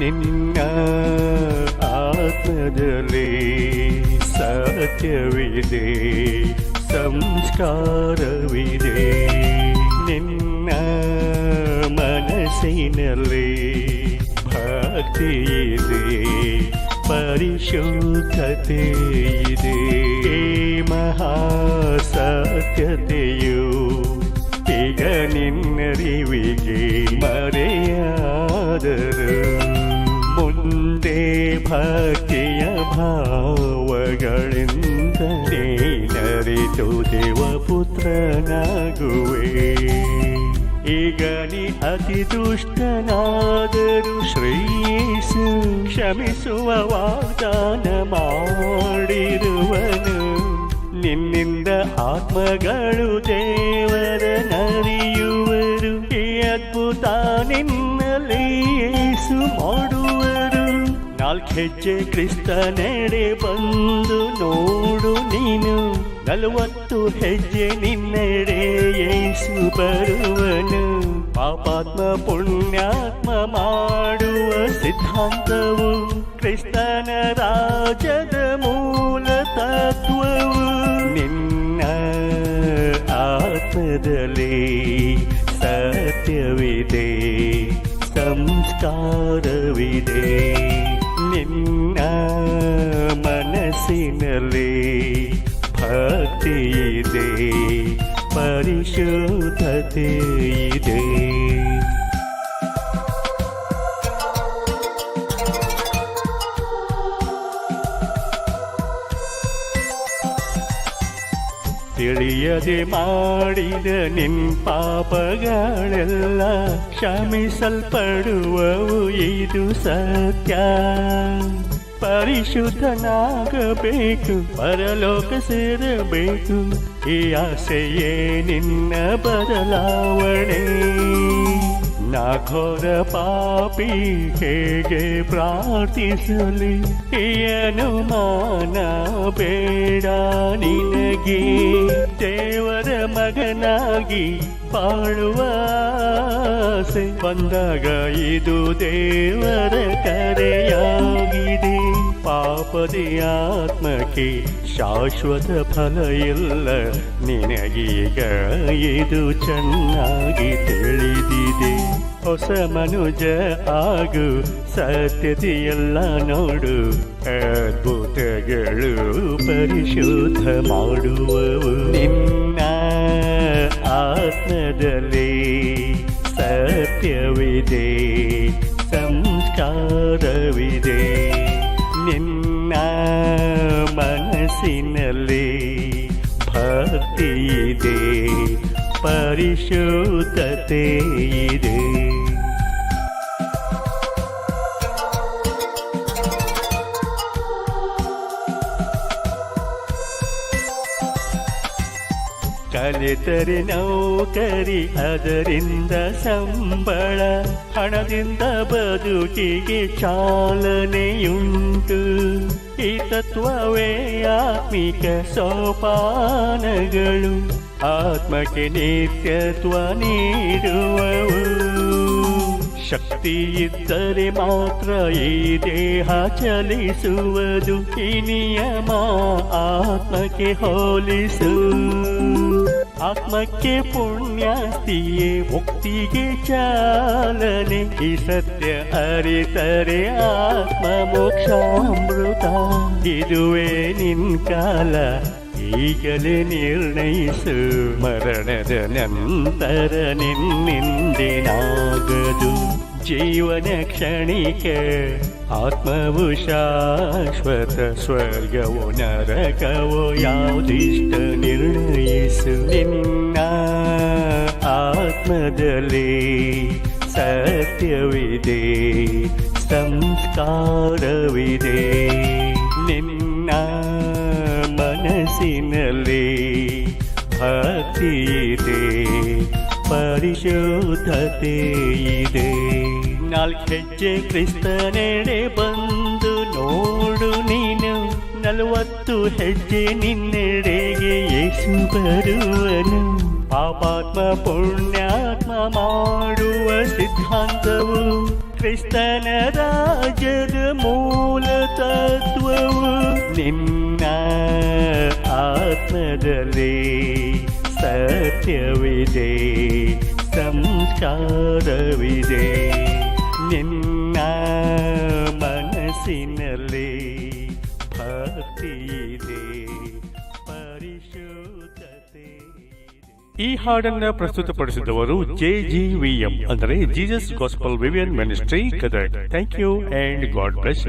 ನಿನ್ನ ಆತ್ಮದಲ್ಲಿ ಸತ್ಯವಿದೆ ಸಂಸ್ಕಾರವಿದೆ ನಿನ್ನ ಮನಸ್ಸಿನಲ್ಲಿ ಭಕ್ತಿ ಇದೆ ಪರಿಶುದ್ಧತೆ ಇದೆ ಈ ಮಹಾ ಸತ್ಯತೆಯು ಈಗ ನಿನ್ನರಿವಿಗೆ ಮರೆಯಾದರು ಮುಂದೆ ಭಕ್ತಿಯ ಭಾವಗಳಿಂದ ನೀನರಿತು ದೇವಪುತ್ರನಾಗುವೆ ಈಗ ನೀ ಅತಿ ದುಷ್ಟನಾದರೂ ಶ್ರೇಯಸ್ಸು ಕ್ಷಮಿಸುವ ವಾಗ್ದಾನ ಮಾಡಿರುವನು. ನಿನ್ನಿಂದ ಆತ್ಮಗಳು ದೇವರ ಹೆಜ್ಜೆ ಕ್ರಿಸ್ತ ನೆಡೆ ಬಂದು ನೋಡು ನೀನು. ನಲವತ್ತು ಹೆಜ್ಜೆ ನಿನ್ನೆಡೆ ಯೇಸು ಬರುವನು. ಪಾಪಾತ್ಮ ಪುಣ್ಯಾತ್ಮ ಮಾಡುವ ಸಿದ್ಧಾಂತವು ಕ್ರಿಸ್ತನ ರಾಜದ ಮೂಲ ತತ್ವವು. ನಿನ್ನ ಆತ್ಮದಲ್ಲಿ ಸತ್ಯವಿದೆ, ಸಂಸ್ಕಾರವಿದೆ. ನಿನ್ನ ಮನಸ್ಸಿನಲ್ಲಿ ಭಕ್ತಿ ಇದೆ ಪರಿಶುದ್ಧತೆ ಇದೆ ತಿಳಿಯದೆ ಮಾಡಿದ ನಿನ್ ಪಾಪಗಳೆಲ್ಲ ಕ್ಷಮಿಸಲ್ಪಡುವವು, ಇದು ಸತ್ಯ. ಪರಿಶುದ್ಧನಾಗಬೇಕು, ಪರಲೋಕ ಸೇರಬೇಕು, ಈ ಆಸೆಯೇ ನಿನ್ನ ಬದಲಾವಣೆ. ನಾಘೋರ ಪಾಪಿ ಹೇಗೆ ಪ್ರಾರ್ಥಿಸಲಿ, ಈ ಅನುಮಾನ ಬೇಡ. ನಿನಗೆ ದೇವರ ಮಗನಾಗಿ ಬಾಳುವ ಬಂದಾಗ ಇದು ದೇವರ ಕರೆಯಾಗಿದೆ. ಪಾಪದಿ ಆತ್ಮಕ್ಕೆ ಶಾಶ್ವತ ಫಲ ಇಲ್ಲ. ನಿನಗೀಗ ಇದು ಚೆನ್ನಾಗಿ ತಿಳಿದಿದೆ. ಹೊಸ ಮನುಜ ಆಗು ಸತ್ಯತೆಯೆಲ್ಲ ನೋಡು, ಅದ್ಭುತಗಳು ಪರಿಶುದ್ಧ ಮಾಡುವವು. ನಿನ್ನ ಆತ್ಮದಲ್ಲಿ ಸತ್ಯವಿದೆ, ಸಂಸ್ಕಾರವಿದೆ. ನಿನ್ನ ಮನಸ್ಸಿನಲ್ಲಿ ಭಕ್ತಿ ಇದೆ ಪರಿಶುದ್ಧತೆ ಇದೆ ಕಲಿತರೆ ನೌಕರಿ ಅದರಿಂದ ಸಂಬಳ ಹಣದಿಂದ ಬದುಕಿಗೆ ಚಾಲನೆಯುಂಟು. ಈ ತತ್ವವೇ ಆತ್ಮಿಕ ಸೋಪಾನಗಳು ಆತ್ಮಕ್ಕೆ ನಿತ್ಯತ್ವ ನೀಡುವವು. ಶಕ್ತಿ ಇದ್ದರೆ ಮಾತ್ರ ಈ ದೇಹ ಚಲಿಸುವುದು. ಈ ನಿಯಮ ಆತ್ಮಕ್ಕೆ ಹೋಲಿಸು. ಆತ್ಮಕ್ಕೆ ಪುಣ್ಯಾಸ್ತಿಯೇ ಮುಕ್ತಿಗೆ ಚಾಲನೆ. ಈ ಸತ್ಯ ಅರಿತರೆ ಆತ್ಮ ಮೋಕ್ಷಾಮೃತ. ಇದುವೇ ನಿನ್ ಕಾಲ. ಈಗಲೇ ನಿರ್ಣಯಿಸು ಮರಣದ ನಂತರ ನಿನ್ನಿಂದಿನಾಗದು ಜೀವನ ಕ್ಷಣಿಕ ಆತ್ಮವು ಶಾಶ್ವತ ಸ್ವರ್ಗವೋ ನರಕವೋ ಯಾವುದಿಷ್ಟ ನಿರ್ಣಯಿಸು ನಿನ್ನ ಆತ್ಮದಲ್ಲಿ ಸತ್ಯವಿದೆ ಸಂಸ್ಕಾರವಿದೆ ನಿನ್ನ ಭಕ್ತಿ ಇದೆ ಪರಿಶುದ್ಧತೆ ಇದೆ. ನಾಲ್ಕು ಹೆಜ್ಜೆ ಕ್ರಿಸ್ತನೆಡೆ ಬಂದು ನೋಡು ನೀನು. ನಲವತ್ತು ಹೆಜ್ಜೆ ನಿನ್ನೆಡೆಗೆ ಯೇಸು ಬರುವನು. ಪಾಪಾತ್ಮ ಪುಣ್ಯಾತ್ಮ ಮಾಡುವ ಸಿದ್ಧಾಂತವು ಕ್ರಿಸ್ತನ ರಾಜದ ಮೂಲ ತತ್ವವು ನಿನ್ನ ಆತ್ಮದಲ್ಲಿ ಸತ್ಯವಿದೆ ಸಂಸ್ಕಾರವಿದೆ ನಿನ್ನ ಈ ಹಾಡನ್ನ ಪ್ರಸ್ತುತಪಡಿಸಿದವರು ಜೆ ಜಿ ವಿ ಎಂ, ಅಂದರೆ Jesus gospel Vivian ministry Gadag thank you and God bless